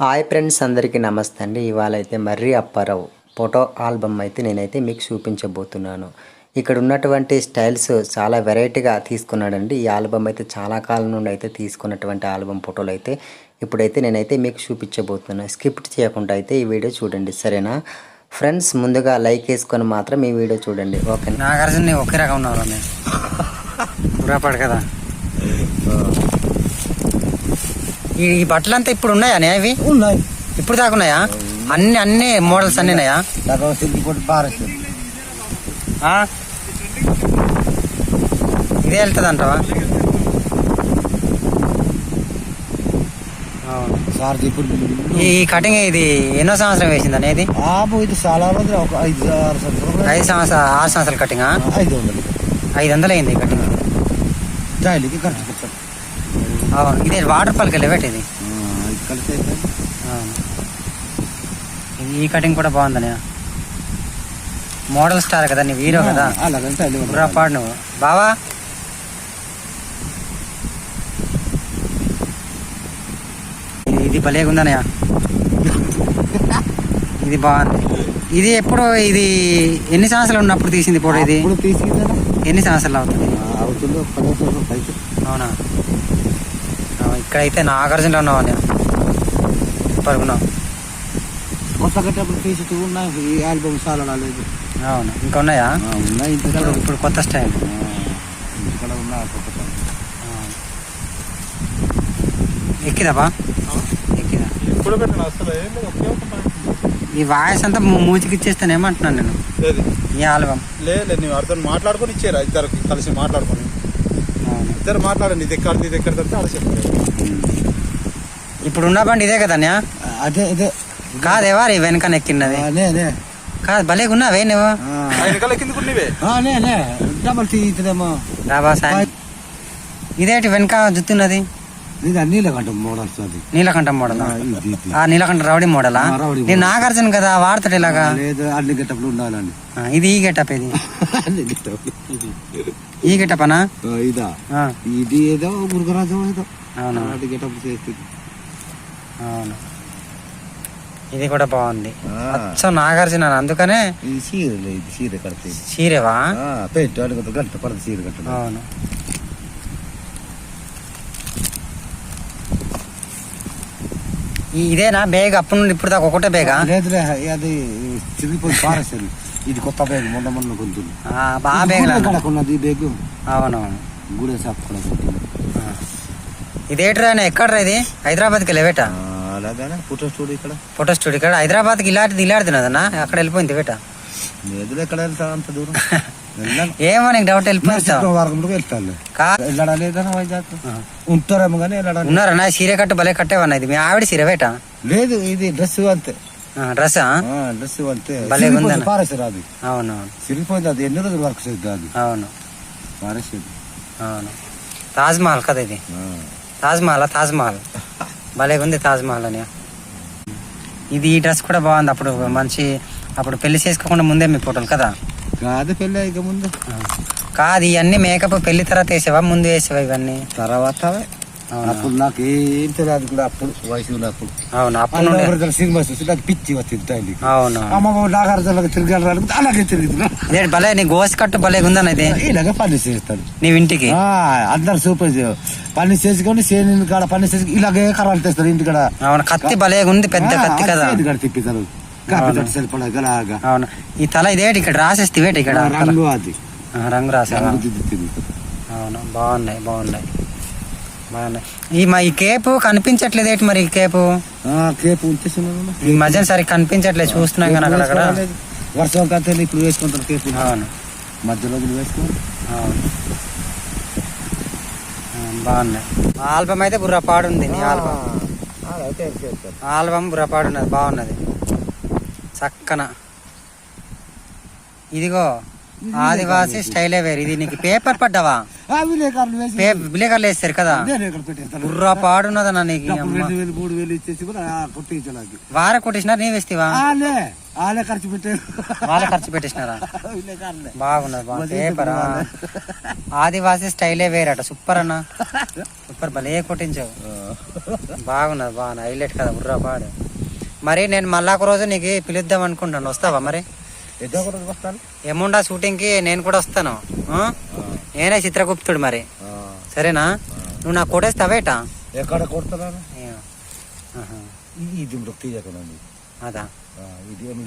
Hi friends అందరికీ నమస్తే అండి. ఇవాళ అయితే మర్రి అప్పారావు ఫోటో ఆల్బమ్ అయితే నేనైతే మీకు చూపించబోతున్నాను. ఇక్కడ ఉన్నటువంటి స్టైల్స్ చాలా వెరైటీగా తీసుకున్నాడండి. ఈ ఆల్బమ్ అయితే చాలా కాలం నుండి అయితే తీసుకున్నటువంటి ఆల్బమ్ ఫోటోలు అయితే ఇప్పుడైతే నేనైతే మీకు చూపించబోతున్నాను. స్కిప్ చేయకుండా అయితే ఈ వీడియో చూడండి సరేనా? ఫ్రెండ్స్ ముందుగా లైక్ వేసుకొని మాత్రం ఈ వీడియో చూడండి ఓకే నాగార్జున ఒకే రకం ఉన్నారు కదా ఈ బట్టలంతా ఇప్పుడు ఉన్నాయా అవి ఉన్నాయి. ఇప్పుడు దాకా ఉన్నాయా? అన్ని అన్ని మోడల్స్ అన్ని ఉన్నాయా? ఇదే వెళ్తుంది అంటావా. సార్ ఇప్పుడు ఈ కటింగ్ ఇది ఎన్నో సంవత్సరం వేసింది అనేది ఇది? చాలా రోజులు ఒక ఐదు ఆరు సంవత్సరాలు ఐదు సంవత్సరాలు ఆరు సంవత్సరాల కటింగ్? ఐదు వందలు. ఐదు వందలు అయింది కటింగ్. డైలీకి ఖర్చు ఇదే వాటర్ పల్కి వెళ్ళి ఇది. ఈ కటింగ్ కూడా బాగుందని మోడల్ స్టార్ కదా నీ హీరో కదా? పాడు నువ్వు. బావా? ఇది- భలేగా ఇది బాగుంది. ఇది ఎప్పుడు ఇది ఎన్ని సంవత్సరాలు ఉన్నప్పుడు తీసింది ఫోటో ఇది? ఎన్ని సంవత్సరాలు అవుతుంది? అవుతుంది అవునా? ఇక్కడైతే నాగార్జునలో ఉన్నావు నేను పరుగున్నావు తీసి ఉన్నాయి. ఈ ఆల్బమ్ చాలా రాలేదు అవును. ఇంకా ఉన్నాయా? ఆ, ఉన్నాయి ఇంటికాడ ఇప్పుడు ఇప్పుడు కొత్త స్టైల్. ఎక్కిదాబా ఎక్కిదా. ఈ వాయిస్ అంతా మూతికి ఇచ్చేస్తానేమంటున్నాను నేను. లేదు ఈ ఆల్బమ్. లేదు లేదు. నువ్వు అర్థం మాట్లాడుకొని ఇచ్చారు ఇద్దరు కలిసి మాట్లాడుకొని. ఇద్దరు మాట్లాడండి. ఇది ఎక్కడ ఇది ఎక్కడ అంటే అలా చెప్పారు ఇప్పుడు ఉన్న బండి ఇదే కదా? అదే అదే కాదేవా రీ వెనకన ఎక్కినది ఆ, నే నే కాదు భలే ఉన్నావే నువ్వు. డబల్ తీద్దామా రాబా సాయి. ఇదేంటి వెనక జుత్తున్నది? ఇది మోడల్స్ అది నీలకంఠ మోడల్? ఆ, ఇది ఇది. ఆ నీలకంఠ రౌడీ మోడలా? ఆ, రౌడీ నేను మోడల్. నాగార్జున కదా వాడతాడు ఇలాగా? లేదు అన్ని గెటప్లు ఆ, ఇది ఈ గెటప్ ఇది. ఈ గెటప్ అనా ఆ, ఇదా. ఆ, ఇది ఏదో మురుగరాజు ఏదో. అలాంటి గెటప్ చేస్తుంది అవును. ఇది కూడా బాగుంది. సో నాగార్జున అందుకనే ఇది చీరలు ఇది చీర కడితే. చీరేవా? పెట్టు అడుగుతా గంట పడదు చీర కట్టడం. అవును. ఇదేనా బేగ్ అప్పటి నుండి ఇప్పుడు దాకా ఒకటే బేగా లేదులే అది చిరిగిపోయి పారేస్తుంది ఇది కొత్త బ్యాగ్ మొన్న మొన్న కొంటుంది. ఆ, బాగా కడకున్నది ఈ బ్యాగ్ అవునవును. గూడె కొంటుంది ఇదేట్రా ఎక్కడ్రా ఇది? హైదరాబాద్కి వెళ్ళేవేట? ఫోటో స్టూడియో ఇక్కడ. ఫోటో స్టూడియో ఇక్కడ? హైదరాబాద్కి ఇలాంటిది ఇలాడుతున్నదన్నా అక్కడ వెళ్ళిపోయింది వేట. లేదులే ఎక్కడ వెళ్తా అంత దూరం? ఏమో నీకు డౌట్ ఉంటారేమో కానీ ఉన్నారా నా సీరే కట్టు భలే కట్టేవన్నా ఇది? మీ ఆవిడ సీర వేట? లేదు ఇది డ్రెస్ అంతే. డ్రెస్సా? డ్రెస్ అంతే. భలే. పారేసారు అది. అవునవును సిరిగిపోయింది అది. ఎన్ని రోజులు వర్క్ చేద్దాం అది? అవును. పారేసేది. అవును. తాజ్ మహల్ కదా ఇది? ఆ. తాజ్ మహల్ తాజ్ మహల్ భలే ఉంది తాజ్ మహల్ అని. ఇది ఈ డ్రెస్ కూడా బాగుంది. అప్పుడు మంచి అప్పుడు పెళ్ళి చేసుకోకుండా ముందే మీ ఫోటోలు కదా? కాదు పెళ్ళి ఇక ముందు. కాదు ఇవన్నీ మేకప్ పెళ్ళి తర్వాత వేసావా? ముందు వేసావా ఇవన్నీ? తర్వాత? అప్పుడు నాకు ఏం తెలియదు కూడా అప్పుడు. వయసు ఉన్నప్పుడు అవును? అప్పుడు సినిమా చూసి నాకు పిచ్చి వచ్చింది అవును? అమ్మ నాగార్జునకి తిరగడానికి అలాగే భలే నీ గోస్ కట్టు భలే ఉందన్న ఇది. ఇలాగే పని చేస్తాడు. నీ ఇంటికి? ఆ, అందరు సూపర్ పని చేసుకొని సేని కాడ పని చేసి ఇలాగే కరాలు తెస్తారు ఇంటి కాడ. అవును? కత్తి భలే ఉంది పెద్ద కత్తి కదా. సేని కాడ తిప్పుతారు కాపీ సరిపడగలాగా అవును? ఈ తల ఇదేంటి ఇక్కడ? రాసేస్తే ఇక్కడ? రంగు అది. రంగు దిద్దుతుంది. అవును? బాగున్నాయి బాగున్నాయి. ఈ మా ఈ కేపు కనిపించట్లేదు ఏంటి మరి ఈ కేపు? కేపు ఈ మధ్యన సరిగ్గా కనిపించట్లేదు చూస్తున్నాం కానీ అక్కడక్కడ. వర్షం కంటే ఇప్పుడు వేసుకుంటారు కేపు. అవును. మధ్య రోజులు వేసుకోండి అవును. బాగున్నాయి. ఆల్బమ్ అయితే బుర్రపాడు ఉంది నీ ఆల్బమ్. ఆల్బమ్ బుర్రపాడు ఉన్నది బాగున్నది. చక్కన. ఇదిగో. ఆదివాసి స్టైలే వేరు. ఇది నీకు పేపర్ పడ్డావా? విలేకరులు వేస్తారు కదా? బుర్రా పాడున్నదన్న నీకు? వార కొట్టేసినారు నీ వేస్తేవా ఆలే ఖర్చు పెట్టారు. వాళ్ళ ఖర్చు పెట్టేసినారా? బాగున్నది బాగుంది పేపరా? ఆదివాసి స్టైలే వేరట సూపర్ అన్న. సూపర్ భలే కొట్టించావు. బాగున్నది బాగున్నది. హైలైట్ కదా బుర్రా పాడు. మరి నేను మళ్ళా ఒక రోజు నీకు పిలుద్దాం అనుకుంటాను. వస్తావా మరి? ఎముండా షూటింగ్కి నేను కూడా వస్తాను? నేనే చిత్రగుప్తుడు మరి. సరేనా? నువ్వు నాకు కొట్టేస్తావేట ఎక్కడ ఆహా. ఇది అదా? ఇది ఏం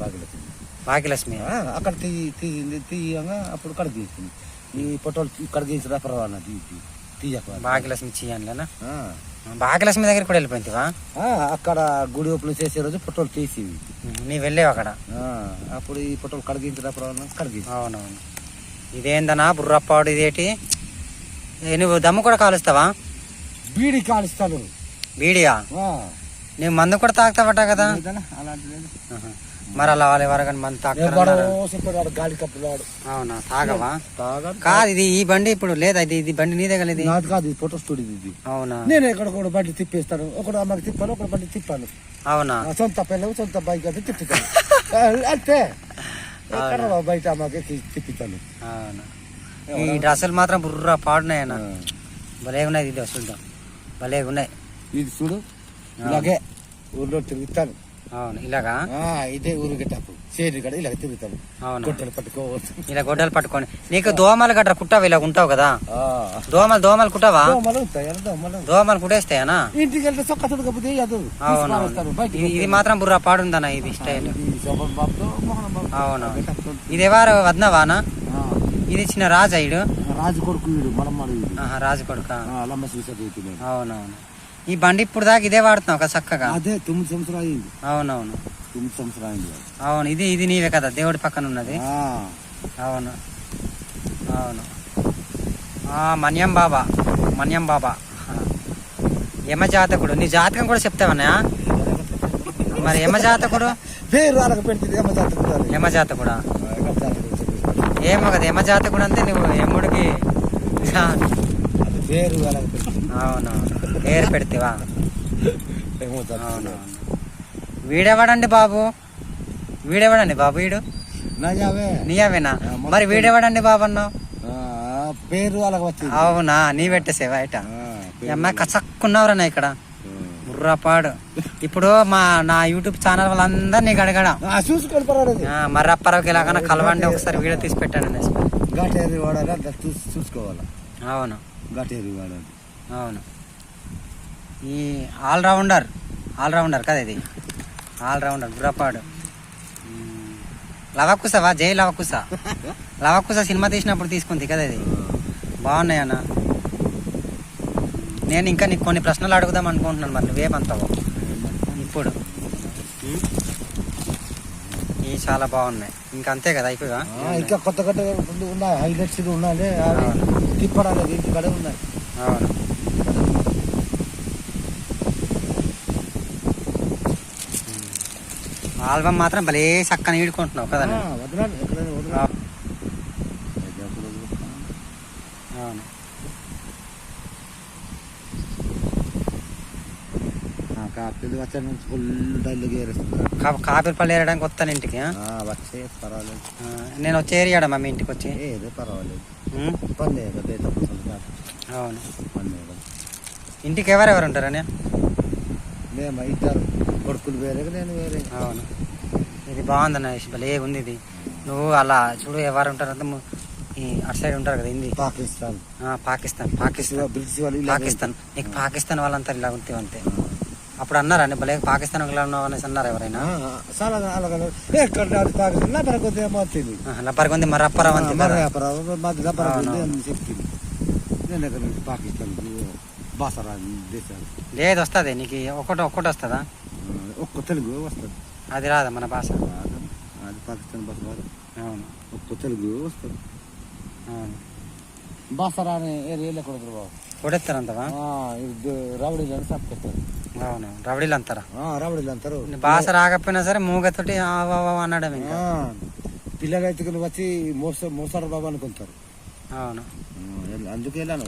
బాగిలకి భాగ్యలక్ష్మి. అక్కడ తీయింది తీయంగా అప్పుడు ఈ పొట్టోలు పర్వాలన్న తీసి. తీయక భాగ్యలక్ష్మి చెయ్యాలినా ఆ. భాగ్యలక్ష్మి దగ్గర కూడా వెళ్ళిపోయిందివా ఆ, అక్కడ గుడి ఓపెన్ చేసే రోజు పొట్టోలు తీసి నీ వెళ్ళేవు అక్కడ? అప్పుడు ఈ పొట్టోలు కడిగించిన పర్వాలన్న కడిగేసి అవునవును. ఇదేందనా బుర్రప్పాడు ఇదేటి? నువ్వు దమ్ము కూడా కాలుస్తావా? బీడి కాలుస్తాను బీడియా? నువ్వు మందు కూడా తాగుతావట కదా. మరి అలా వాళ్ళు ఎవరు కానీ మందు తాగుతారు కప్పులాడు అవునా? తాగవా? కాదు ఇది ఈ బండి ఇప్పుడు లేదా? ఇది ఇది బండి నీదే కదా ఇది? కాదు ఇది ఫోటో స్టూడియో ఇది. అవునా? నేను ఎక్కడ కూడా బండి తిప్పేస్తాను. ఒకడు అమ్మకి తిప్పాను ఒకడు బండి తిప్పాను. అవునా? సొంత పిల్లలు సొంత బైక్ అది తిప్పుతాను. అంతే. బయట అమ్మకి తిప్పుతాను అవునా? ఈ డ్రెస్సులు మాత్రం బుర్ర పాడున్నాయన్న. భలే ఉన్నాయి ఇది చూద్దాం భలే ఉన్నాయి ఇది చూడు. ఇలాగే ఊర్లో తిరుగుతాను. అవును ఇలాగా? ఇదే ఊరు గట్టపు చేరి కూడా ఇలాగ తిరుగుతాను. అవునా. గొట్టెలు పట్టుకోవచ్చు. ఇలా గొడ్డలు పట్టుకొని. నీకు దోమలు గట్రా కుట్టావు ఇలా ఉంటావు కదా? ఆ. దోమలు దోమలు కుట్టావా? దోమలు కుట్టేస్తాయనా? ఇంటికి వెళ్తే తుడకపోతే ఇది- మాత్రం బుర్ర పాడుందన్న ఇది స్టైల్. అవును. ఇది ఎవరు? వద్నవానా? ఇది ఇచ్చిన రాజా ఇడు రాజు కొడుకు వీడు రాజు కొడుక? అవునవును. ఈ బండి ఇప్పుడు దాకా ఇదే వాడుతున్నావు కదా చక్కగా? అదే తొమ్మిది సంవత్సరాలు అయింది. అవునవును. తొమ్మిది సంవత్సరాలు అయింది. అవును ఇది ఇది నీవే కదా దేవుడి పక్కన ఉన్నది. అవును. అవును. మన్యం బాబా మన్యం బాబా. యమ జాతకుడు నీ జాతకం కూడా చెప్తావన్నా? మరి యమ జాతకుడు? పేరు పెడుతుంది చదువుకుంటారు యమ జాతకుడా ఏమో కదా యమ జాతకుడు అంటే నువ్వు యముడికి పేరు అవునవును పేరు పెడితేవా అవునవును వీడెవడండి బాబు? వీడెవడండి బాబు వీడు? నయావే. నీయవేనా? మరి వీడెవడండి బాబు అన్నావు? పేరు అవునా? నీ పెట్టేసేవా ఇట అమ్మాయి కచక్కున్నవరన్నా ఇక్కడ? బుర్రపాడు. ఇప్పుడు మా నా యూట్యూబ్ ఛానల్ వాళ్ళందరూ నీకు అడగడం పర్వాలేదు. మర్రప్పరకి ఎలాగైనా కలవండి ఒకసారి వీడియో తీసి పెట్టాను చూసుకోవాలి. అవును. ఘాటేరి వాడాలి అవును. ఈ ఆల్రౌండర్ ఆల్రౌండర్ కదా ఇది? ఆల్రౌండర్ బుర్రపాడు మ్మ్. లవకుశవా జై లవకుశ. లవకుశ సినిమా తీసినప్పుడు తీసుకుంది కదా ఇది? బాగున్నాయి అన్న. నేను ఇంకా నీకు కొన్ని ప్రశ్నలు అడుగుదాం అనుకుంటున్నాను మరి నువ్వేమంటావు ఇప్పుడు. ఇవి చాలా బాగున్నాయి. ఇంకా అంతే కదా అయిపోయా ఇంకా కొత్త కొత్త ఉన్నాయి హైలైట్స్ ఉన్నాయి కడే ఉన్నాయి. అవును. ఆల్బమ్ మాత్రం భలే చక్కని ఈడుకుంటున్నావు కదా ఆ, వదలాలి ఎక్కడైనా వదలాలి అవును కాకపోతే వచ్చే నుంచి ఫుల్ డల్గా ఏరేస్తున్నారు కా- కాపీలు పళ్ళు ఏరడానికి వస్తాను ఇంటికి వచ్చే పర్వాలేదు. నేను వచ్చి ఏరియాడా మమ్మీ ఇంటికి వచ్చి? ఏదో పర్వాలేదు. కాదు. అవును. కదా ఇంటికి ఎవరెవరు ఉంటారని మేము ఇద్దరు కొడుకులు వేరే నేను వేరే. అవును. ఇది బాగుంది అన్న భలే ఉంది ఇది. నువ్వు అలా చూడు ఎవరు ఉంటారంటే ఈ అటు సైడ్ ఉంటారు కదా హిందీ. పాకిస్తాన్. పాకిస్తాన్ పాకిస్తాన్. పాకిస్తాన్. నీకు పాకిస్తాన్ వాళ్ళంతా ఇలా ఉంటే అంతే. అప్పుడు అన్నారా? నీ భలే పాకిస్తాన్ అనేసి అన్నారు ఎవరైనా? చాలా అలాగే. ఎక్కడ పాకిస్తాన్ నా పరకొద్ది ఏమో వచ్చింది. లబ్బరకొంది మరి అప్పారావు అంతే మరి కదా. వ్యాపారం మాది వ్యాపారం అవును. ఉంది అని చెప్పింది. నేను ఎక్కడ నుంచి పాకిస్తాన్ బాసరా దేశాలు లేదు వస్తుంది. నీకు ఒకటి ఒక్కటి వస్తుందా? ఒక్క తెలుగు వస్తుంది. అది రాదా మన భాష? రాదు. అది పాకిస్తాన్ భాష కాదు అవును. ఒక్క తెలుగు వస్తుంది. అవును. బాసరా అనే ఏరియాలో కొడెత్తారంతవా? ఇది రావడీలు అని చెప్తారు అవును రవడీలు అంటారా రావడీలు అంటారు భాష రాకపోయినా సరే మూగతోటి అన్నాడు ఇంకా. పిల్లలు అయితే వచ్చి మోస మోసాడు బాబు అనుకుంటారు. అవును. అందుకే వెళ్ళాను.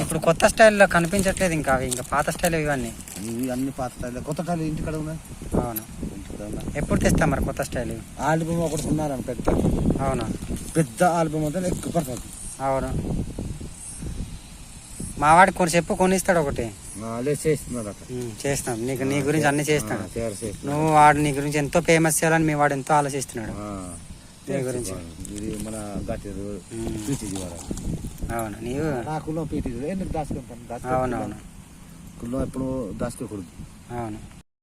ఇప్పుడు కొత్త స్టైల్లో కనిపించట్లేదు ఇంకా అవి ఇంకా పాత స్టైల్ ఇవన్నీ ఇవి అన్ని పాత టైర్లు కొత్త టైర్లు ఇంటికాడ ఉన్నాయి? అవును. ఎప్పుడు తెస్తాం మరి కొత్త స్టైల్? ఆల్బమ్ ఒకటి ఉన్నారని పెద్ద అవును? పెద్ద ఆల్బమ్ అంతా ఎక్కువ పడుతుంది. అవును. మా వాడికి కొన్ని చెప్పు కొనిస్తాడు ఒకటి. చేస్తాం. నీకు నీ గురించి అన్ని చేస్తాడు నువ్వు వాడు నీ గురించి ఎంతో ఫేమస్ చేయాలని మీ వాడు ఎంతో ఆలోచిస్తున్నాడు. నీ గురించి. అవును నీవు అవునవును. ఎప్పుడు దాచుకోకూడదు. అవును.